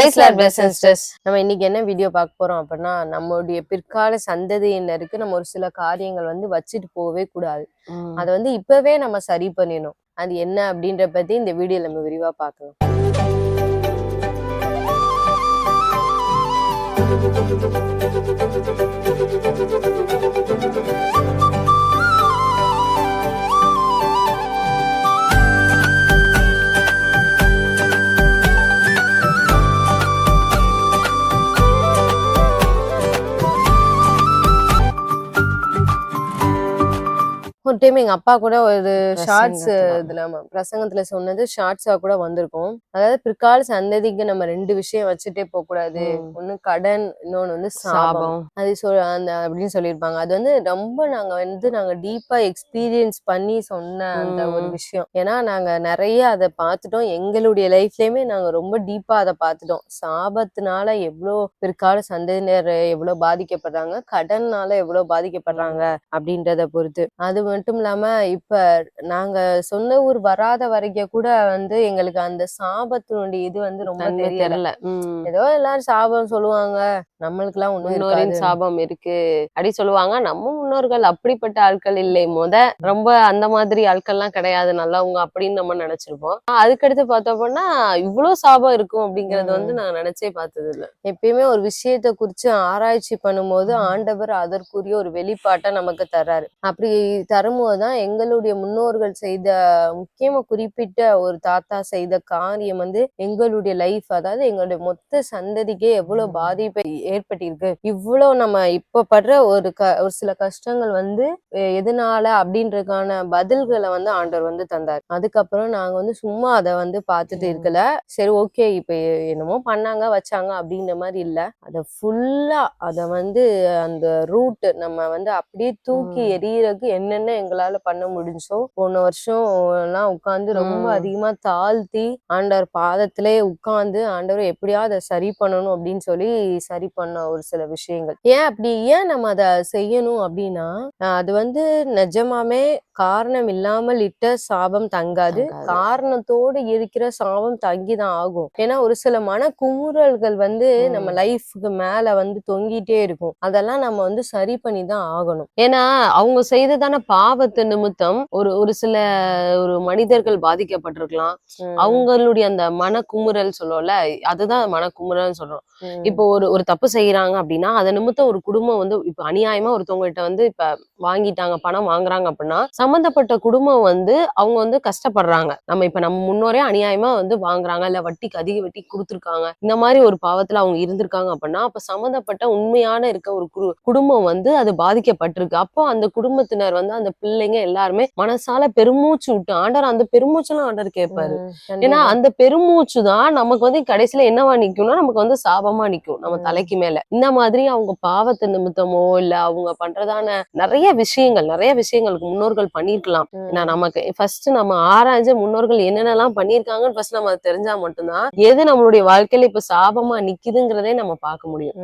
நம்ம இன்னைக்கு என்ன வீடியோ பார்க்க போறோம் அப்படின்னா நம்மளுடைய பிற்கால சந்ததியினருக்கு நம்ம ஒரு சில காரியங்கள் வந்து வச்சுட்டு போகவே கூடாது. அதை வந்து இப்பவே நம்ம சரி பண்ணிடணும். அது என்ன அப்படின்ற பத்தி இந்த வீடியோ நம்ம விரிவா பார்க்கலாம். ஒரு டைம் எங்க அப்பா கூட ஒரு ஷார்ட்ஸ். இதுல பிரசங்கத்துல சொன்னது ஷார்ட்ஸா கூட வந்திருக்கும். அதாவது பிற்கால சந்ததிக்கு நம்ம ரெண்டு விஷயம் வச்சுட்டே போக கூடாது. ஒண்ணு கடன் இன்னொன்னு வந்து சாபம். அது சொல் அந்த அப்படின்னு சொல்லியிருப்பாங்க. அது வந்து ரொம்ப நாங்க வந்து நாங்க டீப்பா எக்ஸ்பீரியன்ஸ் பண்ணி சொன்ன அந்த ஒரு. விஷயம். ஏன்னா நாங்க நிறைய அதை பார்த்துட்டோம். எங்களுடைய லைஃப்லயுமே நாங்க ரொம்ப டீப்பா அதை பார்த்துட்டோம். சாபத்தினால எவ்வளோ பிற்கால சந்ததியினர் எவ்வளவு பாதிக்கப்படுறாங்க கடன்னால எவ்வளவு பாதிக்கப்படுறாங்க அப்படின்றத பொறுத்து. அது மட்டும் இல்லாம இப்ப நாங்க சொந்த ஊர் வராத வரைக்கும் கூட வந்து எங்களுக்கு அந்த சாபத்தினுடைய இது வந்து ரொம்ப தெரியல. ஏதோ எல்லாரும் சாபம் சொல்லுவாங்க. நம்மளுக்கு எல்லாம் ஒண்ணும் முன்னோரின் சாபம் இருக்கு. அப்படி சொல்லுவாங்க. நம்ம முன்னோர்கள் அப்படிப்பட்ட ஆட்கள் இல்லை. முத ரொம்ப அந்த மாதிரி ஆட்கள்லாம் கிடையாது. நல்லவங்க அப்படின்னு நம்ம நினைச்சிருப்போம். அதுக்கடுத்து பார்த்தோம்னா இவ்வளவு சாபம் இருக்கும் அப்படிங்கறது வந்து நான் நினைச்சே பார்த்தது இல்ல எப்பயுமே ஒரு விஷயத்தை குறிச்சு ஆராய்ச்சி பண்ணும்போது. ஆண்டவர் அதற்குரிய ஒரு வெளிப்பாட்டை நமக்கு தர்றாரு. அப்படி தரும்போதுதான் எங்களுடைய முன்னோர்கள் செய்த முக்கியமா குறிப்பிட்ட ஒரு தாத்தா செய்த காரியம் வந்து எங்களுடைய லைஃப் அதாவது எங்களுடைய மொத்த சந்ததிக்கே எவ்வளவு ம். பாதிப்பை ஏற்பட்டிருக்கு இவ்வளவு நம்ம இப்ப படுற ஒரு க ஒரு சில கஷ்டங்கள் வந்து எதனால அப்படின்றதுக்கான பதில்களை வந்து ஆண்டவர் வந்து தந்தார் அதுக்கப்புறம் நாங்க வந்து சும்மா அதை வந்து பார்த்துட்டு. இருக்கல சரி ஓகே இப்ப என்னமோ பண்ணாங்க வச்சாங்க அப்படின்ற மாதிரி இல்ல அத ஃபுல்லா அத வந்து அந்த ரூட் நம்ம வந்து அப்படியே தூக்கி. எறியறதுக்கு என்னென்ன எங்களால பண்ண முடிஞ்சோ போன வருஷம் எல்லாம் உட்கார்ந்து ரொம்ப. அதிகமா தாழ்த்தி ஆண்டவர் பாதத்திலே உட்கார்ந்து ஆண்டவர் எப்படியாவது அதை சரி பண்ணணும் அப்படின்னு சொல்லி சரி பண்ண ஒரு சில விஷயங்கள் ஏன் அப்படி ஏன் நம்ம அதை செய்யணும் அப்படின்னா அது வந்து நிஜமாமே காரணம் இல்லாமல் இட்ட சாபம் தங்காது. காரணத்தோடு இருக்கிற சாபம் தங்கிதான் ஆகும் ஏன்னா ஒரு சில மன குமுறல்கள் வந்து. நம்ம லைஃப்க்கு மேல வந்து தொங்கிட்டே இருக்கும் அதெல்லாம் நம்ம வந்து சரி பண்ணி தான் ஆகணும் ஏன்னா அவங்க செய்ததான பாவத்து நிமித்தம் ஒரு ஒரு சில ஒரு மனிதர்கள் பாதிக்கப்பட்டிருக்கலாம். அவங்களுடைய அந்த மனக்குமுறல் சொல்லுவோம்ல அதுதான் மனக்குமுறல்னு சொல்றோம். இப்போ ஒரு ஒரு தப்பு செய்யறாங்க அப்படின்னா அதை நிமித்தம் ஒரு குடும்பம் வந்து இப்ப அநியாயமா ஒருத்தவங்ககிட்ட வந்து இப்ப வாங்கிட்டாங்க பணம் வாங்குறாங்க அப்படின்னா சம்பந்தப்பட்ட குடும்பம் வந்து அவங்க வந்து கஷ்டப்படுறாங்க. நம்ம இப்ப நம்ம முன்னோரே அநியாயமா வந்து வாங்குறாங்க இல்ல வட்டிக்கு அதிக வட்டி கொடுத்துருக்காங்க. இந்த மாதிரி ஒரு பாவத்துல அவங்க இருந்திருக்காங்க அப்படின்னா அப்ப சம்பந்தப்பட்ட உண்மையான இருக்க ஒரு குரு- குடும்பம் வந்து அது பாதிக்கப்பட்டிருக்கு. அப்போ அந்த குடும்பத்தினர் வந்து அந்த பிள்ளைங்க எல்லாருமே மனசால பெருமூச்சு விட்டு ஆண்டர் அந்த பெருமூச்செல்லாம் ஆண்டர் கேட்பாரு ஏன்னா. அந்த பெருமூச்சு தான் நமக்கு வந்து கடைசியில என்னவா நிக்கும்னா நமக்கு வந்து சாபமா நிக்கும் நம்ம. தலைக்கு மேல. இந்த மாதிரி அவங்க பாவத்து நிமித்தமோ இல்ல அவங்க பண்றதான நிறைய விஷயங்கள் நிறைய விஷயங்களுக்கு முன்னோர்கள் பண்ணிருக்கலாம். ஏன்னா நமக்கு ஃபர்ஸ்ட் நம்ம ஆராய்ஞ்ச முன்னோர்கள் என்னென்னலாம் பண்ணிருக்காங்கன்னு ஃபர்ஸ்ட் நம்ம அது தெரிஞ்சா மட்டும்தான் எது நம்மளுடைய வாழ்க்கையில இப்ப சாபமா நிக்குதுங்கிறதே நம்ம பார்க்க முடியும்.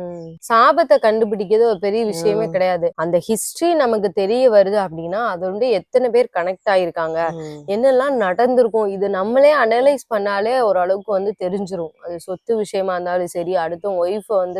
சாபத்தை கண்டுபிடிக்கிறது ஒரு பெரிய விஷயமே. கிடையாது. அந்த ஹிஸ்டரி நமக்கு தெரிய வருது அப்படின்னா அது வந்து எத்தனை பேர் கனெக்ட் ஆயிருக்காங்க. என்னெல்லாம் நடந்திருக்கும் இது நம்மளே அனலைஸ் பண்ணாலே ஓரளவுக்கு வந்து தெரிஞ்சிரும். அது சொத்து விஷயமா இருந்தாலும் சரி அடுத்தவங்க ஒய்ஃப வந்து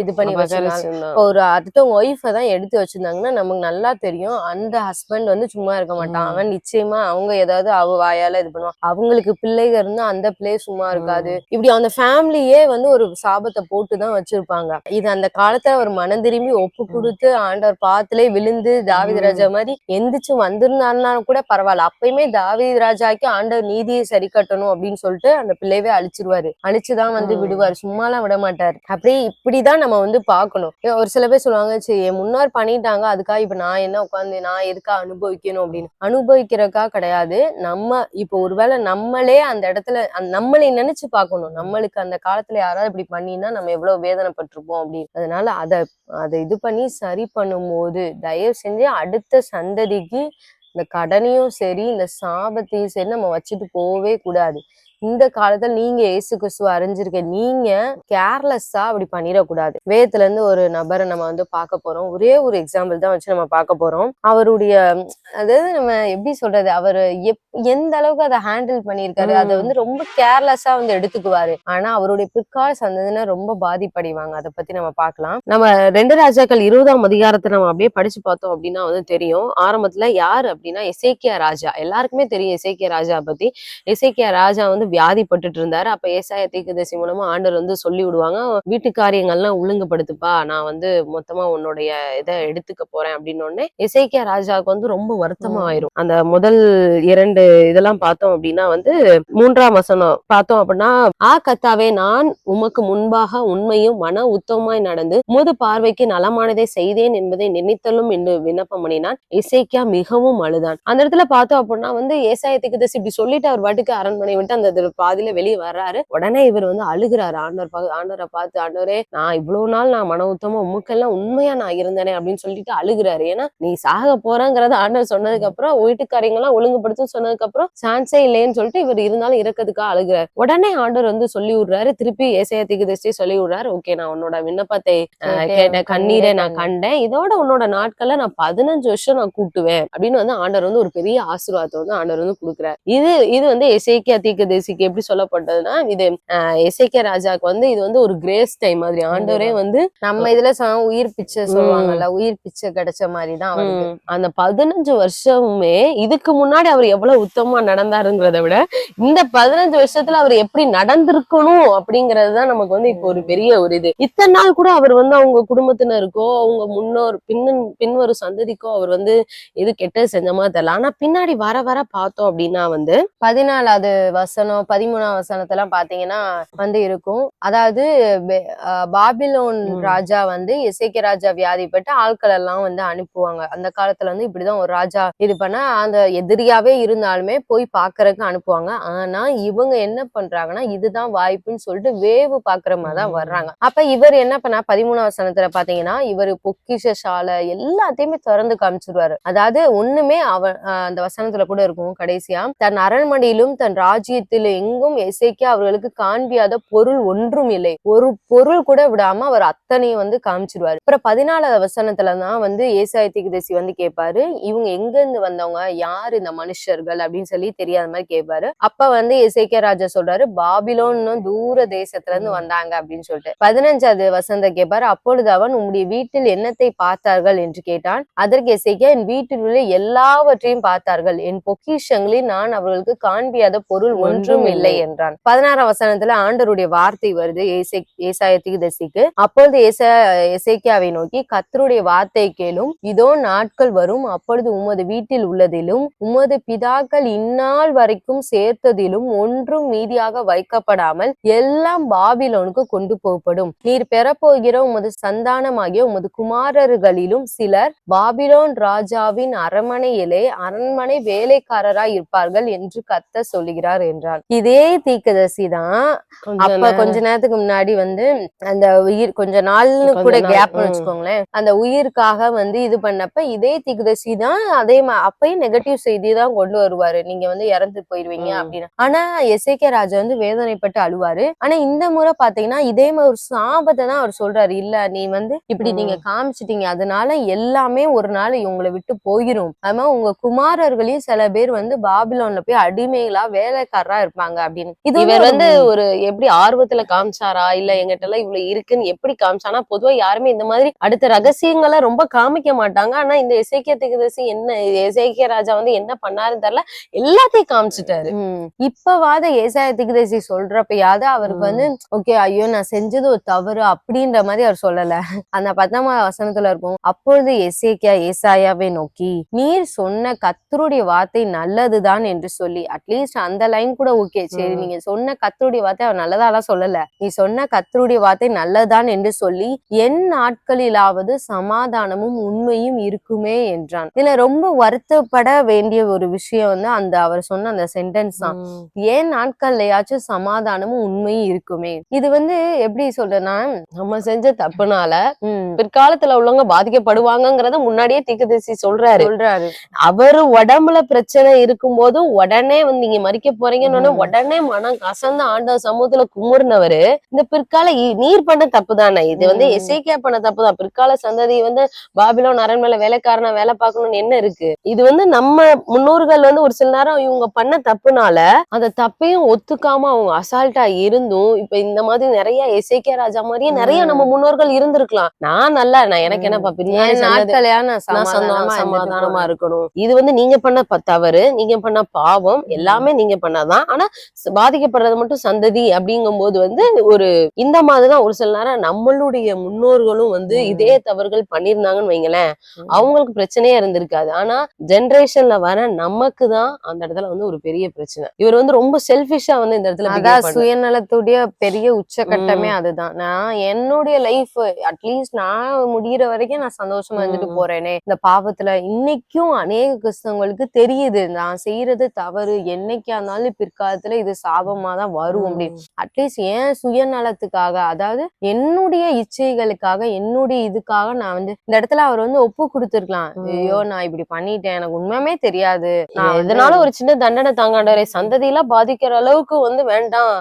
இது பண்ணி வச்சிருந்தாங்க ஒரு அடுத்தவங்க ஒய்ஃபை தான் எடுத்து வச்சிருந்தாங்கன்னா நமக்கு நல்லா தெரியும். அந்த ஹஸ்பண்ட் வந்து சும்மா இருக்க மாட்டான். அவன் நிச்சயமா அவங்க ஏதாவது அவ வாயால இது பண்ணுவான். அவங்களுக்கு பிள்ளைங்க இருந்தா அந்த பிள்ளை சும்மா இருக்காது. இப்படி அந்த ஃபேமிலியே வந்து ஒரு சாபத்தை போட்டு தான் வச்சிருப்பாங்க. இது அந்த காலத்துல ஒரு மனம் திரும்பி ஒப்பு. கொடுத்து ஆண்டவர் பாத்திலே விழுந்து தாவீது. ராஜா மாதிரி எந்திரிச்சு வந்திருந்தாருனாலும் கூட பரவாயில்ல. அப்பயுமே தாவீது ராஜாக்கு ஆண்டவர் நீதியை சரி கட்டணும் அப்படின்னு சொல்லிட்டு அந்த பிள்ளையவே அழிச்சிருவாரு. அழிச்சுதான் வந்து. விடுவாரு. சும்மாலாம் விட மாட்டாரு. அப்படி இப்படிதான் நம்ம வந்து பார்க்கணும். ஏ, ஒரு சில பேர் சொல்லுவாங்க சரி என் முன்னார் பண்ணிட்டாங்க அதுக்காக இப்ப நான் என்ன உட்காந்து நான் எதுக்கா அனுபவிக்கணும் அப்படின்னு. அனுபவிக்கிறக்கா கிடையாது. நம்ம இப்போ ஒருவேளை நம்மளே அந்த இடத்துல நம்மளை நினைச்சு பார்க்கணும். நம்மளுக்கு அந்த காலத்துல யாராவது இப்படி பண்ணினா நம்ம எவ்வளவு வேதனைப்பட்டிருப்போம் அப்படின்னு. அதனால அதை அதை இது பண்ணி சரி பண்ணும்போது தயவு செஞ்சு அடுத்த சந்ததிக்கு இந்த கடனையும் சரி இந்த சாபத்தையும் சரி நம்ம வச்சுட்டு போகவே கூடாது. இந்த காலத்துல நீங்க இயேசு கிறிஸ்துவ அறிஞ்சிருக்க நீங்க கேர்லெஸ்ஸா அப்படி பண்ணிடக்கூடாது. வேதத்துல இருந்து ஒரு நபரை நம்ம வந்து பார்க்க போறோம். ஒரே ஒரு எக்ஸாம்பிள் தான் வச்சு நம்ம பார்க்க போறோம். அவருடைய அதாவது நம்ம எப்படி சொல்றது? அவர் எப் எந்த அளவுக்கு அதை ஹேண்டில் பண்ணியிருக்காரு அதை வந்து ரொம்ப கேர்லெஸ்ஸா வந்து எடுத்துக்குவாரு. ஆனா அவருடைய பிற்கால சந்ததியினர் ரொம்ப பாதிப்படைவாங்க. அதை பத்தி நம்ம பார்க்கலாம். நம்ம ரெண்டு ராஜாக்கள் இருபதாம் அதிகாரத்தை நம்ம அப்படியே படிச்சு பார்த்தோம் அப்படின்னா வந்து தெரியும். ஆரம்பத்துல யார் அப்படின்னா எசேக்கியா ராஜா. எல்லாருக்குமே தெரியும் எசேக்கியா ராஜா பத்தி. எசேக்கியா ராஜா வந்து வியாதிப்பட்டுட்டு இருந்தாரு அப்ப ஏசாய தீர்க்கதரிசி மூலமா ஆண்டவர் வந்து சொல்லி விடுவாங்க. வீட்டு காரியங்கள்லாம் ஒழுங்குபடுத்துப்பா. நான் வந்து மொத்தமா உன்னுடைய இதை எடுத்துக்க போறேன் அப்படின்னு உடனே எசேக்கியா ராஜாவுக்கு வந்து ரொம்ப வருத்தமா. ஆயிரும். அந்த முதல் இரண்டு இதெல்லாம் பார்த்தோம் அப்படின்னா வந்து மூன்றாம் வசனம் பார்த்தோம் அப்படின்னா ஆ கத்தாவே நான் உமக்கு முன்பாக உண்மையும் மன உத்தமமாய் நடந்து உமது பார்வைக்கு நலமானதை செய்தேன் என்பதை நினைத்தலும் என்று விண்ணப்பம் பண்ணினான். இசைக்கியா மிகவும் அழுதான். அந்த இடத்துல பார்த்தோம் அப்படின்னா வந்து ஏசாயத்துக்கு இப்படி சொல்லிட்டு அவர் பாட்டுக்கு அரண்மனை விட்டு அந்த இதுல பாதியில வெளியே வர்றாரு. உடனே இவர் வந்து அழுகிறாரு. ஆண்டவர் பா- ஆண்டவரை பார்த்து ஆண்டவரே நான் இவ்வளவு நாள் நான் மன உத்தமம் உமக்கெல்லாம் உண்மையா நான் இருந்தேனே அப்படின்னு சொல்லிட்டு அழுகிறாரு. ஏன்னா நீ சாக போறங்கிறத ஆண்டவர் சொன்னதுக்கு அப்புறம் வீட்டுக்காரியங்கெல்லாம் ஒழுங்குபடுத்தும் சொன்னதுக்கு அப்புறம் சான்ஸே இல்லைன்னு சொல்லிட்டு இவர் இருந்தாலும் இறக்கிறதுக்காக அழுகிறார். உடனே ஆண்டவர் வந்து சொல்லி விடுறாரு. திருப்பி ஏசாயத்துக்கு தசி சொல்லி விடுறாரு. ஓகே நான் உன்னோட விண்ணப்பத்தை கேட்ட கண்ணீரை நான் கண்டேன். இதோட உன்னோட நாட்கள்ல நான் பதினஞ்சு வருஷம் நான் கூட்டுவேன் அப்படின்னு வந்து ஆண்டவர் வந்து ஒரு பெரிய ஆசீர்வாதத்தை வந்து ஆண்டவர் வந்து கொடுக்குறாரு. இது இது வந்து எசேக்கியா தீர்க்க தேசிக்கு எப்படி சொல்லப்பட்டதுன்னா இது எசேக்கியா ராஜாக்கு வந்து இது வந்து ஒரு கிரேஸ் டைம் மாதிரி. ஆண்டவரே வந்து நம்ம இதுல உயிர் பிச்சை சொல்லுவாங்கல்ல உயிர் பிச்சை கிடைச்ச மாதிரி தான் அவருக்கு அந்த பதினஞ்சு வருஷமுமே இதுக்கு முன்னாடி அவர் எவ்வளவு உத்தமமா நடந்தாருங்கிறத விட இந்த பதினஞ்சு வருஷத்துல அவர் எப்படி நடந்திருக்கணும் அப்படிங்கறது தான் நமக்கு வந்து இப்போ ஒரு பெரிய ஒரு இது. இத்தனை நாள் கூட அவர் வந்து அவங்க குடும்பத்தினருக்கோ அவங்க முன்னோர் பின்னன் பின்வரும் சந்ததிக்கோ அவர் வந்து எது கெட்டது செஞ்ச மாதிரி தெரியல. ஆனா பின்னாடி வர வர பார்த்தோம் அப்படின்னா வந்து பதினாலாவது வசனம் பதிமூணாம் வசனத்தெல்லாம் பாத்தீங்கன்னா வந்து இருக்கும். அதாவது பாபிலோன். ராஜா வந்து இசைக்க ராஜா வியாதிப்பட்டு ஆட்கள் எல்லாம் வந்து அனுப்புவாங்க. அந்த காலத்துல வந்து இப்படிதான் ஒரு ராஜா இது பண்ணா அந்த எதிரியாவே இருந்தாலுமே போய் பாக்குறதுக்கு அனுப்புவாங்க. ஆனா இவங்க என்ன பண்றாங்கன்னா இதுதான் வாய்ப்புன்னு சொல்லிட்டு வேவு பாக்குற மாதிரி தான். வர்றாங்க. அப்ப இவர் என்ன பண்ணா பதிமூணாம் வசனத்துல பாத்தீங்கன்னா இவர் பொக்கிஷ சாலை எல்லாத்தையுமே திறந்து காமிச்சிருவாரு. அதாவது ஒண்ணுமே ஆஹ் அந்த வசனத்துல கூட இருக்கும் கடைசியா. தன் அரண்மனையிலும் தன் ராஜ்யத்தில் எங்கும் எசேக்கியா அவர்களுக்கு காண்பியாத பொருள் ஒன்றும் இல்லை. ஒரு பொருள் கூட விடாம அவர் அத்தனையும் வந்து காமிச்சிருவாரு. அப்புறம் பதினாலாவது வசனத்துல தான் வந்து ஏசாயத்திக்கு தேசி வந்து கேட்பாரு இவங்க எங்க இருந்து வந்தவங்க யாரு இந்த மனுஷர்கள் அப்படின்னு சொல்லி தெரியாத மாதிரி கேட்பாரு அப்ப வந்து எசேக்கியா ராஜா சொல்றாரு பாபிலோன்னு தூர தேசத்துல இருந்து வந்தாங்க அப்படின்னு சொல்லிட்டு. பதினஞ்சாவது வசந்த கேட்பாரு அப்பொழுது அவன் உங்களுடைய வீட்டில் என்னத்தை பார்த்தார்கள்? என்று கேட்டான். அதற்கு இசைக்கா என் வீட்டில் உள்ள எல்லாவற்றையும் பார்த்தார்கள். என் பொக்கிஷங்களில் நான் அவர்களுக்கு காண்பியாத பொருள் ஒன்றும் இல்லை என்றான். பதினாறாம் வசனத்துல ஆண்டருடைய வார்த்தை வருது. ஏசை ஏசாயத்துக்கு தசிக்கு அப்பொழுது எசேக்கியாவை நோக்கி கத்தருடைய வார்த்தை கேளும். இதோ நாட்கள் வரும். அப்பொழுது உமது வீட்டில் உள்ளதிலும் உமது பிதாக்கள் இந்நாள் வரைக்கும் சேர்த்ததிலும் ஒன்றும் மீதியாக வைக்கப்படாமல் எல்லாம் பாபிலோனுக்கு கொண்டு போகப்படும். நீர் பெறப்போகிற உமது சந்தானமாகிய உமது குமாரர்களிலும் சிலர் பாபிலோன் ராஜாவின் அரண்மனையிலே அரண்மனை வேலைக்காரராய் இருப்பார்கள் என்று கத்த சொல்லுகிறார் என்றார். இதே தீக்கதரிசி தான். அப்ப கொஞ்ச நேரத்துக்கு முன்னாடி வந்து அந்த உயிர் கொஞ்ச நாள்னு கூட ம். வச்சுக்கோங்களேன். அந்த உயிருக்காக வந்து இது பண்ணப்ப இதே திகுதசி தான் அதே அப்பயும் நெகட்டிவ் செய்தி தான் கொண்டு வருவாரு. நீங்க வந்து இறந்து போயிருவீங்க. அப்படின்னு. ஆனா எஸ்ஏகே ராஜா வந்து வேதனைப்பட்டு அழுவாரு. ஆனா இந்த முறை பாத்தீங்கன்னா இதே மாதிரி ஒரு சாபத்தை தான் அவர் சொல்றாரு. இல்ல நீ வந்து இப்படி. நீங்க காமிச்சிட்டீங்க. அதனால எல்லாமே ஒரு நாள் உங்களை விட்டு போயிரும். அது மாதிரி உங்க குமாரர்களையும் சில பேர் வந்து பாபிலோன்ல போய் அடிமைகளா வேலைக்காரரா இருப்பாங்க அப்படின்னு. இவர் வந்து ஒரு எப்படி ஆர்வத்துல காமிச்சாரா? இல்ல எங்கிட்ட எல்லாம் இவ்வளவு இருக்குன்னு எப்படி காமிச்சானா? பொதுவா யாருமே இந்த மாதிரி அடுத்த ரகசியங்களை ரொம்ப காமிக்க மாட்டாங்க. ஆனா இந்த இசைக்கிய திகதசி என்ன இசைக்கிய ராஜா வந்து என்ன பண்ணாருன்னு தெரியல. எல்லாத்தையும் காமிச்சிட்டாரு. இப்பவாத ஏசாய திகதேசி சொல்றப்பயாவது அவருக்கு வந்து ஓகே ஐயோ நான் செஞ்சது ஒரு தவறு அப்படின்ற மாதிரி அவர் சொல்லல. அந்த பத்தாம் வசனத்துல இருக்கும் அப்பொழுது எசேக்கியா ஏசாயாவை நோக்கி நீர் சொன்ன கத்தருடைய வார்த்தை நல்லதுதான் என்று சொல்லி அட்லீஸ்ட் அந்த லைன் கூட ஓகே. சரி. நீங்க சொன்ன கத்தருடைய வார்த்தை அவர் நல்லதாலாம் சொல்லல. நீ சொன்ன கத்தருடைய வார்த்தை நல்லதுதான் என்று சொல்லி என் நாட்களிலாவது சமாதானமும் உண்மையும் இருக்குமே என்றான். இதுல ரொம்ப வருத்தப்பட வேண்டிய ஒரு விஷயம் வந்து அந்த அவர் சொன்ன அந்த சென்டென்ஸ் தான். ஏன் நாட்கள்லயாச்சும் சமாதானமும் உண்மையும் இருக்குமே இது வந்து எப்படி சொல்றேன்னா நம்ம செஞ்ச தப்புனால பிற்காலத்துல உள்ளவங்க பாதிக்கப்படுவாங்கங்கறத முன்னாடியே திகதசி சொல்றாரு. சொல்றாரு. அவரு உடம்புல பிரச்சனை இருக்கும்போது உடனே வந்து நீங்க மறிக்க போறீங்கன்னு உடனே உடனே மனம் கசந்த ஆண்டவர் சமூகத்துல குமுறினவரு. இந்த பிற்கால நீர் பண்ண தப்பு தானே இது வந்து. எசேக்கியா பண்ண தப்பு தான் பிற்கால சந்ததி வந்து பாபிலோன் அரண்மனை வேலைக்காரனா வேலை பார்க்கணும்னு என்ன இருக்கு? இது வந்து நம்ம முன்னோர்கள் வந்து ஒரு சில நேரம் இவங்க பண்ண தப்புனால அந்த தப்பையும் ஒத்துக்காம அவங்க அசால்ட்டா இருந்தும் இப்ப இந்த மாதிரி நிறைய எசேக்கியா ராஜா மாதிரியே நிறைய நம்ம முன்னோர்கள் இருந்திருக்கலாம். நான் நல்லா நான் எனக்கு என்னப்பா சமாதானமா. இருக்கணும். இது வந்து நீங்க பண்ண தவறு நீங்க பண்ண பாவம் எல்லாமே நீங்க பண்ணாதான். ஆனா பாதிக்கப்படுறது மட்டும் சந்ததி அப்படிங்கும்போது வந்து ஒரு இந்த மாதிரிதான் ஒரு சில நேரம் நம்மளுடைய முன்னோர்களும் வந்து. இதே தவறுகள் பண்ணிருந்தாங்கன்னு வைங்களேன். அவங்களுக்கு பிரச்சனையே இருந்திருக்காது ஆனா ஜெனரேஷன்ல வர நமக்கு தான் அந்த இடத்துல வந்து ஒரு பெரிய பிரச்சனை இவர் வந்து ரொம்ப செல்பிஷா வந்து இந்த இடத்துல அதான். சுயநலத்துடைய பெரிய உச்சகட்டமே அதுதான் நான் என்னுடைய லைஃப் அட்லீஸ்ட் நான் முடியிற வரைக்கும் நான் சந்தோஷமா இருந்துட்டு. போறேனே இந்த பாவத்துல இன்னைக்கும் அநேக கிறிஸ்தவங்களுக்கு தெரியுது நான் செய்யறது தவறு என்னைக்கா இருந்தாலும் பிற்காலத்துல இது சாபமா தான் வரும் அப்படின்னு. அட்லீஸ்ட் ஏன் சுயநலத்துக்காக அதாவது என்னுடைய இச்சைகளுக்காக என்னுடைய இதுக்காக நான் வந்து இந்த இடத்துல அவர் வந்து ஒப்பு கொடுத்துருக்கலாம். ஐயோ நான் இப்படி பண்ணிட்டேன். எனக்கு உண்மையுமே தெரியாது. நான் இதனால ஒரு சின்ன தண்டனை தாங்காண்டவரே சந்ததியெல்லாம் பாதிக்கிற அளவுக்கு வந்து வேண்டாம்.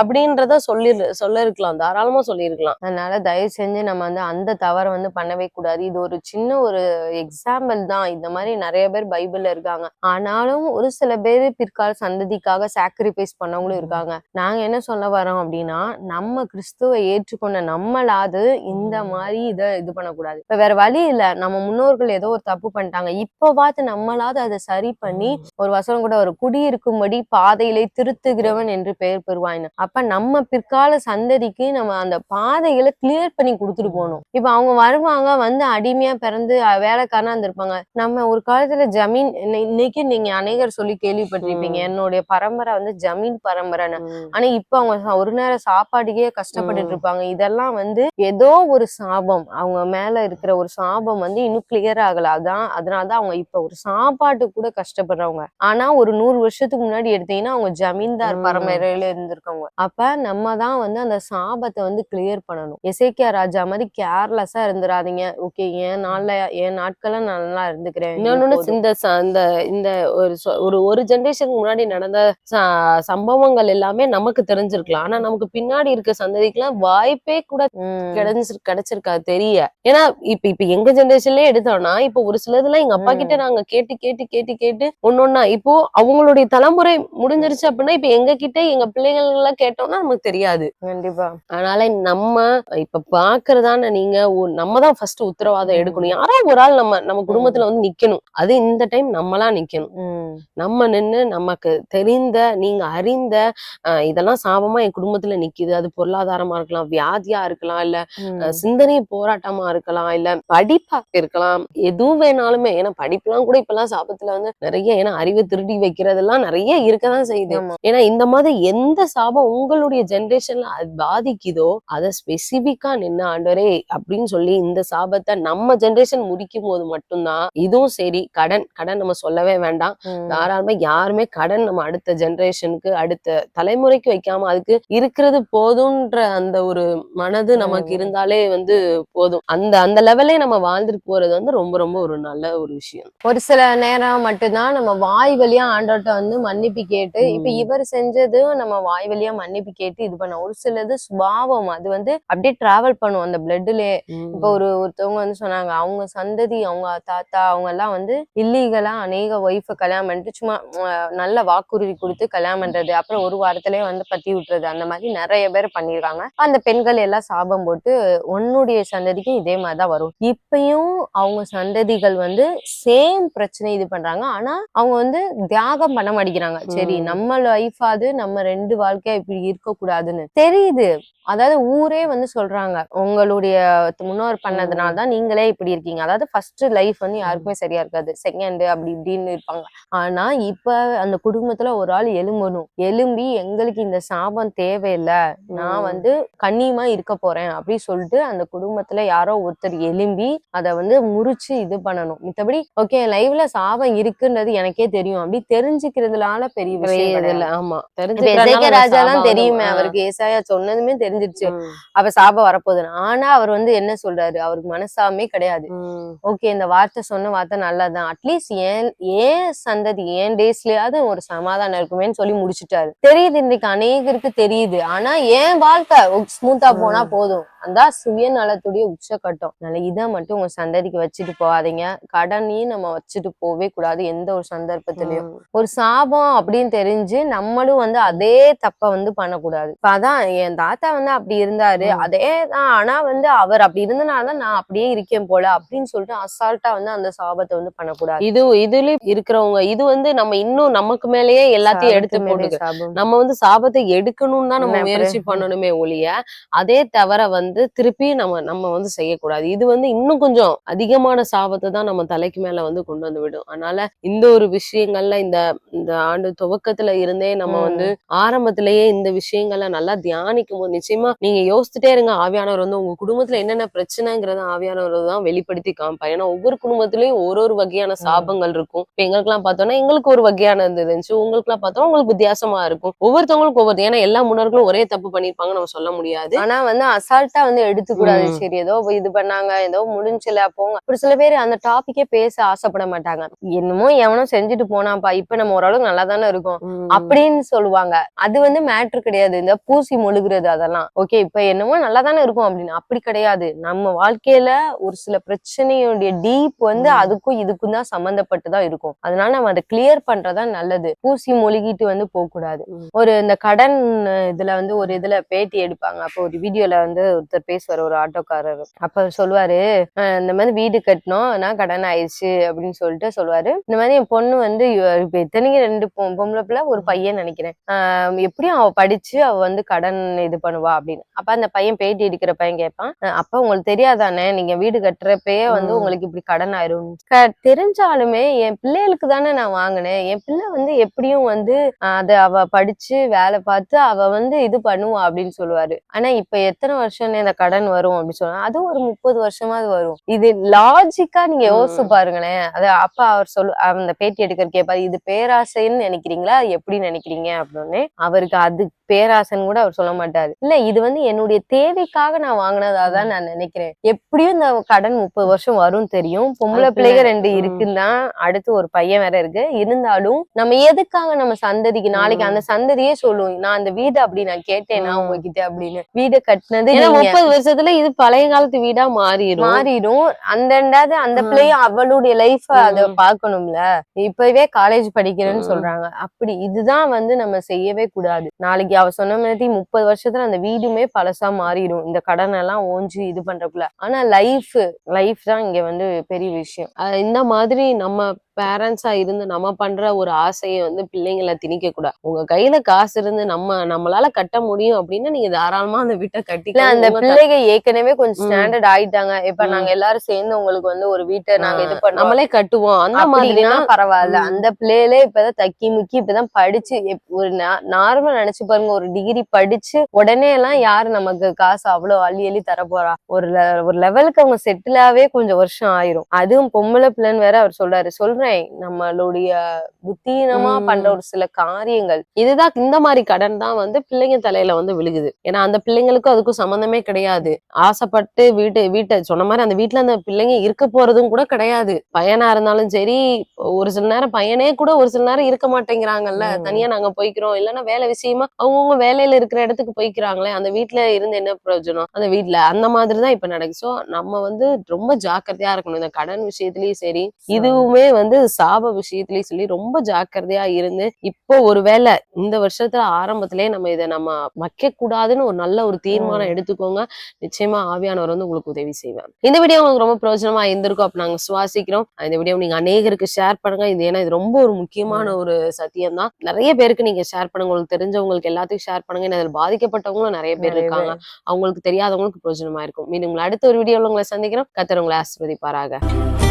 அப்படின்றத சொல்லி சொல்ல இருக்கலாம் தாராளமா சொல்லியிருக்கலாம். அதனால தயவு செஞ்சு நம்ம வந்து அந்த தவறை வந்து பண்ணவே கூடாது. இது ஒரு சின்ன ஒரு எக்ஸாம்பிள் தான். இந்த மாதிரி நிறைய பேர் பைபிள்ல இருக்காங்க. ஆனாலும் ஒரு சில பேர் பிற்கால சந்ததிக்காக சாக்ரிஃபைஸ் பண்ணவங்களும் இருக்காங்க. நாங்க என்ன சொல்ல வரோம் அப்படின்னா நம்ம கிறிஸ்துவை ஏற்றுக்கொண்ட நம்மளாவது இந்த மாதிரி இதை இது பண்ணக்கூடாது. இப்ப வேற வழி இல்ல. நம்ம முன்னோர்கள் ஏதோ ஒரு தப்பு பண்ணிட்டாங்க. இப்ப பார்த்து நம்மளாவது அதை சரி பண்ணி ஒரு வசனம் கூட ஒரு குடியிருக்கும்படி பாதையிலே திருத்துகிறவன் என்று பெயர் பெறுவாயின்னு அப்ப நம்ம பிற்கால சந்ததிக்கு நம்ம அந்த பாதைகளை கிளியர் பண்ணி கொடுத்துட்டு போகணும். இப்ப அவங்க வருவாங்க வந்து அடிமையா பிறந்து வேலைக்காரனா இருந்திருப்பாங்க. நம்ம ஒரு காலத்துல ஜமீன் இன்னை- இன்னைக்கு நீங்க அநேகர் சொல்லி கேள்விப்பட்டிருப்பீங்க. என்னுடைய பரம்பரை வந்து ஜமீன் பரம்பரைன்னு. ஆனா இப்ப அவங்க ஒரு நேரம் சாப்பாட்டுக்கே கஷ்டப்பட்டுட்டு. இருப்பாங்க. இதெல்லாம் வந்து ஏதோ ஒரு சாபம். அவங்க மேல இருக்கிற ஒரு சாபம் வந்து இன்னும் கிளியர் ஆகல. அதான் அதனாலதான் அவங்க இப்ப ஒரு சாப்பாட்டுக்கு கூட கஷ்டப்படுறவங்க. ஆனா ஒரு நூறு வருஷத்துக்கு முன்னாடி எடுத்தீங்கன்னா அவங்க ஜமீன்தார். பரம்பரையில இருந்திருக்கவங்க. அப்ப நம்ம தான் வந்து அந்த சாபத்தை வந்து கிளியர் பண்ணணும். எசேக்கியா ராஜா மாதிரி கேர்லெஸ்ஸா இருந்துடாதீங்க ஓகே என் நாள்ல என் நாட்கள நான் நல்லா இருந்துக்கிறேன். இன்னொன்னு. இந்த இந்த ஒரு ஒரு ஜெனரேஷனுக்கு முன்னாடி நடந்த ச- சம்பவங்கள் எல்லாமே நமக்கு தெரிஞ்சிருக்கலாம். ஆனா நமக்கு பின்னாடி இருக்க சந்ததிக்கெல்லாம் வாய்ப்பே கூட ம். கிடைச்சு கிடைச்சிருக்காது தெரிய. ஏன்னா இப்ப இப்ப எங்க ஜெனரேஷன்லயே எடுத்தோம்னா இப்ப ஒரு சிலதுலாம் எங்க அப்பா கிட்ட. நாங்க கேட்டு கேட்டு கேட்டு கேட்டு ஒன்னொன்னா இப்போ அவங்களுடைய தலைமுறை முடிஞ்சிருச்சு அப்படின்னா இப்ப எங்க கிட்ட எங்க பிள்ளைகள் எல்லாம் கேட்டோம்னா நமக்கு தெரியாது. கண்டிப்பா. அதனால நம்ம இப்ப பாக்குறதான நீங்க நம்ம தான் ஃபர்ஸ்ட் உத்தரவாதம். எடுக்கணும். யாரோ ஒரு ஆள் நம்ம நம்ம குடும்பத்துல வந்து நிக்கணும். அது இந்த டைம் நம்மளா நிக்கணும். நம்ம நின்னு நமக்கு தெரிந்த நீங்க அறிந்த இதெல்லாம் சாபமா என் குடும்பத்துல நிக்குது. அது பொருளாதாரமா இருக்கலாம் வியாதியா இருக்கலாம் இல்ல சிந்தனை போராட்டமா இருக்கலாம் இல்ல படிப்பா இருக்கலாம். எதுவும் வேணாலுமே ஏன்னா படிப்புலாம் கூட இப்பெல்லாம் சாபத்துல வந்து நிறைய ஏன்னா அறிவை திருடி வைக்கிறதெல்லாம் நிறைய இருக்கதான் செய்யுது. ஏன்னா இந்த மாதிரி எந்த சாபம் உங்களுடைய ஜெனரேஷன்ல அது பாதிக்குதோ அதை ஸ்பெசிபிக்கா நின்று ஆண்டவரே அப்படின்னு சொல்லி இந்த சாபத்தை நம்ம ஜெனரேஷன் முடிக்கும் போது மட்டும்தான் இதுவும் சரி கடன் கடன் நம்ம சொல்லவே வேண்டாம். தாராளமா யாருமே கடன் நம்ம அடுத்த ஜெனரேஷனுக்கு அடுத்த தலைமுறைக்கு வைக்காம அதுக்கு இருக்கிறது போதும்ன்ற அந்த ஒரு மனது நமக்கு. இருந்தாலே வந்து போதும். அந்த அந்த லெவல்லே நம்ம வாழ்ந்துட்டு போறது வந்து ரொம்ப ரொம்ப ஒரு நல்ல ஒரு விஷயம். ஒரு சில நேரம் மட்டும்தான் நம்ம வாய் வழியா ஆண்டவர்ட்ட வந்து மன்னிப்பு கேட்டு இப்ப. இவர் செஞ்சது நம்ம வாய் வழியா மன்னிப்பு கேட்டு இது பண்ண ஒரு சிலது சுபாவம். அது வந்து அப்படியே டிராவல் பண்ணும் அந்த பிளட்லயே இப்ப ஒரு ஒருத்தவங்க வந்து சொன்னாங்க அவங்க சந்ததி அவங்க தாத்தா அவங்க எல்லாம் வந்து இல்லீகலா அநேக ஒய்ஃப கல்யாணம் பண்ணிட்டு சும்மா நல்ல வாக்குறுதி கொடுத்து கல்யாணம் பண்றது அப்புறம் ஒரு வாரத்திலேயே வந்து பத்தி விட்டுறது அந்த மாதிரி நிறைய பேர் பண்ணிருக்காங்க அந்த பெண்கள் எல்லாம் சாபம் போட்டு உன்னுடைய சந்ததிக்கும் இதே மாதிரிதான் வரும். இப்பயும் அவங்க சந்ததிகள் வந்து சேம் பிரச்சனை இது பண்றாங்க. ஆனா அவங்க வந்து தியாகம் பண்ண மாட்டேங்கிறாங்க. சரி. நம்ம லைஃபாவது நம்ம ரெண்டு வாழ்க்கையா இப்படி இருக்க கூடாதுன்னு தெரியுது. அதாவது ஊரே வந்து சொல்றாங்க. உங்களுடைய முன்னோர் பண்ணதுனால தான் நீங்களே இப்படி இருக்கீங்க. அதாவது ஃபர்ஸ்ட் லைஃப் வந்து யாருக்குமே சரியா இருக்காது. செகண்ட் அப்படி இப்படின்னு இருப்பாங்க. ஆனா இப்ப அந்த குடும்பத்துல ஒரு ஆள் எழும்பணும் எழும்பி எங்களுக்கு இந்த சாபம் தேவையில்லை. நான். வந்து கண்ணியமா இருக்க போறேன். அப்படி சொல்லிட்டு அந்த குடும்பத்துல யாரோ ஒருத்தர் எழும்பி அதை வந்து முறிச்சு இது பண்ணணும். மித்தபடி ஓகே லைவ்ல சாபம் இருக்குன்றது எனக்கே தெரியும். அப்படி தெரிஞ்சுக்கிறதுனால பெரிய விஷயம். இதுல ஆமா. அந்த ராஜாலாம் தெரியுமே அவருக்கு ஏசாயா சொன்னதுமே தெரிஞ்சிருச்சு. அப்ப சாபம் வரப்போகுதுன்னு. ஆனா அவர் வந்து என்ன சொல்றாரு? அவருக்கு மனசாமே கிடையாது. ஓகே இந்த வார்த்தை சொன்ன வார்த்தை நல்லதுதான். அட்லீஸ்ட் ஏன் ஏன் சந்ததி ஏன் டேஸ்லயாவது ஒரு சமாதானம் இருக்குமே போவேன்னு சொல்லி முடிச்சிட்டாரு. தெரியுது இன்னைக்கு அநேகருக்கு தெரியுது. ஆனா என் வாழ்க்கை? ஸ்மூத்தா போனா போதும். அந்த சுயநலத்துடைய உச்சக்கட்டம். அதனால இதை மட்டும் உங்க சந்ததிக்கு வச்சுட்டு போகாதீங்க. கடனையும் நம்ம வச்சுட்டு போவே கூடாது எந்த ஒரு சந்தர்ப்பத்திலயும். ஒரு சாபம் அப்படின்னு தெரிஞ்சு நம்மளும் வந்து அதே தப்ப வந்து பண்ணக்கூடாது. இப்ப அதான் என் தாத்தா வந்து அப்படி இருந்தாரு. அதே தான். ஆனா வந்து அவர் அப்படி இருந்தனாலதான் நான் அப்படியே இருக்கேன் போல அப்படின்னு சொல்லிட்டு அசால்ட்டா வந்து அந்த சாபத்தை வந்து பண்ணக்கூடாது. இது இதுல இருக்கிறவங்க இது வந்து நம்ம இன்னும் நமக்கு மேலேயே எல்லாத்தையும் எடுத்து சாபம். நம்ம வந்து சாபத்தை எடுக்கணும்னு தான் நம்ம முயற்சி? பண்ணணுமே ஒழிய அதே தவிர வந்து திருப்பி நம்ம நம்ம வந்து செய்யக்கூடாது. இது வந்து இன்னும் கொஞ்சம் அதிகமான சாபத்தை தான் நம்ம தலைக்கு மேல வந்து கொண்டு வந்து விடும். அதனால இந்த ஒரு விஷயங்கள்ல இந்த இந்த ஆண்டு துவக்கத்துல இருந்தே நம்ம. வந்து ஆரம்பத்திலேயே இந்த விஷயங்களை நல்லா தியானிக்கும் போது நிச்சயமா நீங்க யோசிச்சுட்டே இருங்க ஆவியானவர் வந்து உங்க குடும்பத்துல என்னென்ன பிரச்சனைங்கிறத ஆவியானவர் தான் வெளிப்படுத்தி காமிப்பா ஏன்னா ஒவ்வொரு குடும்பத்திலயும் ஒரு ஒரு வகையான சாபங்கள் இருக்கும். இப்ப எங்களுக்கெல்லாம் பார்த்தோம்னா எங்களுக்கு ஒரு வகையான இருந்துச்சு. உங்களுக்கு எல்லாம் பார்த்தோம்னா உங்களுக்கு வித்தியாசமா இருக்கும். ஒவ்வொருத்தவங்களுக்கும் ஒவ்வொரு ஏன்னா எல்லா முன்னோர்களும் ஒரே தப்பு பண்ணிருப்பாங்க நம்ம சொல்ல முடியாது. ஆனா வந்து அசால்ட்டா வந்து எடுத்துக்கூடாது. சரி ஏதோ இது பண்ணாங்க ஏதோ முடிஞ்சல போங்க. ஒரு சில பேர் அந்த டாபிக்கே பேச ஆசைப்பட மாட்டாங்க. என்னமோ எவனோ செஞ்சுட்டு போனாப்பா இப்ப நம்ம ஓரளவுக்கு நல்லா தானே இருக்கோம் அப்படின்னு சொல்லுவாங்க. அது வந்து மேட்ரு கிடையாது. இந்த பூசி மொழுகுறது அதெல்லாம். ஓகே இப்ப என்னமோ நல்லா தானே இருக்கும் அப்படின்னு. அப்படி கிடையாது. நம்ம வாழ்க்கையில ஒரு சில பிரச்சனையுடைய டீப் வந்து. அதுக்கும் இதுக்கும் தான் சம்பந்தப்பட்டு தான் இருக்கும். அதனால நம்ம அதை கிளியர் பண்றதா நல்லது. பூசி மொழுகிட்டு வந்து போக கூடாது. ஒரு இந்த கடன் இதுல வந்து ஒரு இதுல பேட்டி எடுப்பாங்க. அப்போ ஒரு வீடியோல வந்து ஒருத்தர் பேசுவார் ஒரு ஆட்டோக்காரர். அப்ப சொல்லுவாரு "அஹ் இந்த மாதிரி வீடு கட்டணும் நான் கடன் ஆயிடுச்சு அப்படின்னு சொல்லிட்டு சொல்லுவாரு. இந்த மாதிரி என் பொண்ணு வந்து இப்ப எத்தனைக்கு ரெண்டு பொம்பளை பிள்ளை ஒரு பையன் நினைக்கிறேன். எப்படியும் அவ படிச்சு அவ வந்து கடன் இது பண்ணுவா அப்படின்னு. அப்ப அந்த பையன் பேட்டி எடுக்கிற பையன் கேட்பான் "அஹ் அப்ப உங்களுக்கு தெரியாதானே நீங்க வீடு கட்டுறப்பயே வந்து. உங்களுக்கு இப்படி கடன் ஆயிரும். தெரிஞ்சாலுமே என் பிள்ளைகளுக்கு தானே நான் வாங்கினேன். என் பிள்ளை வந்து எப்படியும் வந்து அத அவ படிச்சு வேலை பார்த்து அவ வந்து இது பண்ணுவா அப்படின்னு சொல்லுவாரு. ஆனா இப்ப எத்தனை வருஷம் இந்த கடன் வரும் அப்படின்னு சொல்லுவாங்க அது ஒரு முப்பது வருஷமாவது வரும் இது லாஜிக்கா நீங்க யோசிச்சு. பாருங்களேன் அது அப்ப அவர் சொல்லு அந்த பேட்டி எடுக்கிற கேட்பாரு இது பேராசைன்னு நினைக்கிறீங்களா எப்படி நினைக்கிறீங்க அப்படின்னு அவருக்கு அது பேராசைன்னு கூட அவர் சொல்ல மாட்டாரு இல்ல இது வந்து என்னுடைய தேவைக்காக நான் வாங்கினதா தான் நான் நினைக்கிறேன் எப்படியும் இந்த கடன் முப்பது வருஷம் வரும் தெரியும் பொம்பளை அது பிள்ளைங்க பிள்ளை. ரெண்டு. இருக்குன்னு அடுத்து ஒரு பையன் வேற இருக்கு இருந்தாலும் நம்ம எதுக்காக நம்ம சந்ததிக்கு நாளைக்கு. அந்த சந்ததியே சொல்லும் நான் அந்த வீடு அப்படி நான் கேட்டேனா ம். உங்ககிட்ட அப்படின்னு வீடு கட்டினது முப்பது வருஷத்துல இது பழைய காலத்து வீடா மாறிடும் மாறிடும் அந்த ரெண்டாவது அந்த ம். பிள்ளையும் அவளுடைய லைஃப் அத ம். பார்க்கணும்ல இப்பவே காலேஜ் படிக்கிறேன்னு. சொல்றாங்க. அப்படி இதுதான் வந்து நம்ம செய்யவே கூடாது. நாளைக்கு அவ சொன்ன மாதிரி முப்பது வருஷத்துல அந்த வீடுமே பழசா மாறிடும் இந்த கடனை எல்லாம் ஓஞ்சி இது பண்றதுக்குள்ள. ஆனா லைஃப் லைஃப் தான் இங்க வந்து பெரிய விஷயம். இந்த மாதிரி நம்ம பேரண்ட்ஸா இருந்து நம்ம பண்ற ஒரு ஆசையை வந்து பிள்ளைங்களை திணிக்க கூடாது உங்க கையில காசு இருந்து நம்ம நம்மளால கட்ட முடியும் அப்படின்னு நீங்க தாராளமா அந்த வீட்டை கட்டிக்கலாம் அந்த பிள்ளைங்க ஏற்கனவே கொஞ்சம். ஸ்டாண்டர்ட் ஆயிட்டாங்க. இப்ப. நாங்க எல்லாரும் சேர்ந்து உங்களுக்கு வந்து ஒரு வீட்டை நாங்க இது பண்ணுவோம் நம்மளே கட்டுவோம். அந்த மாதிரினா பரவாயில்ல. அந்த பிள்ளைகளே இப்பதான் தக்கி முக்கி இப்பதான் படிச்சு ஒரு நார்மல் நினைச்சு பாருங்க. ஒரு டிகிரி படிச்சு உடனே எல்லாம் யாரு நமக்கு காசு அவ்வளவு அள்ளி அள்ளி தர போறா? ஒரு ஒரு லெவலுக்கு அவங்க செட்டில் ஆகவே கொஞ்சம் வருஷம் ஆயிரும். அதுவும் பொம்பளை பிள்ளைன்னு வேற அவர் சொல்றாரு. சொல்றேன் நம்மளுடைய புத்தீனமா. பண்ற ஒரு சில காரியங்கள். இதுதான் இந்த மாதிரி கடன் தான் வந்து பிள்ளைங்க தலையில வந்து விழுகுது. ஏன்னா அந்த பிள்ளைங்களுக்கும் அதுக்கும் சம்மந்தமே கிடையாது. ஆசைப்பட்டு வீட்டு வீட்டை சொன்ன மாதிரி அந்த வீட்டுல அந்த பிள்ளைங்க இருக்க போறதும் கூட கிடையாது. பையனா இருந்தாலும் சரி ஒரு சில நேரம் பையனே கூட ஒரு சில நேரம் இருக்க மாட்டேங்கிறாங்கல்ல. தனியா நாங்க போய்க்கிறோம். இல்லைன்னா வேலை விஷயமா அவங்கவுங்க வேலையில இருக்கிற இடத்துக்கு போய்க்கிறாங்களே அந்த வீட்டுல இருந்து என்ன பிரயோஜனம்? அந்த வீட்டுல அந்த மாதிரிதான் இப்ப நடக்குது. சோ நம்ம வந்து ரொம்ப ஜாக்கிரதையா இருக்கணும். இந்த கடன் விஷயத்திலயும் சரி. இதுவுமே வந்து சாப விஷயத்திலயும் சொல்லி ரொம்ப ஜாக்கிரதையா இருந்து இப்போ ஒருவேளை இந்த வருஷத்துல ஆரம்பத்திலே நம்ம இதை நம்ம வைக்க கூடாதுன்னு ஒரு நல்ல ஒரு தீர்மானம். எடுத்துக்கோங்க. நிச்சயமா ஆவியானவர் வந்து உங்களுக்கு உதவி செய்வார். இந்த வீடியோ உங்களுக்கு ரொம்ப பிரயோஜனமா இருந்திருக்கும். அப்ப நாங்க சுவாசிக்கிறோம். இந்த வீடியோ நீங்க அநேகருக்கு ஷேர் பண்ணுங்க. இது ஏன்னா இது ரொம்ப ஒரு முக்கியமான ஒரு சத்தியம் தான் நிறைய பேருக்கு நீங்க ஷேர் பண்ணுங்க. உங்களுக்கு தெரிஞ்சவங்களுக்கு எல்லாத்துக்கும் ஷேர் பண்ணுங்க. ஏன்னா இதில் பாதிக்கப்பட்டவங்களும் நிறைய பேர் இருக்காங்க. அவங்களுக்கு தெரியாதவங்களுக்கு பிரயோஜனமா இருக்கும். மீண்டும் உங்களை அடுத்த ஒரு வீடியோல உங்களை சந்திக்கிறோம். கத்தர் உங்களை ஆசிர்வதிப்பாராக.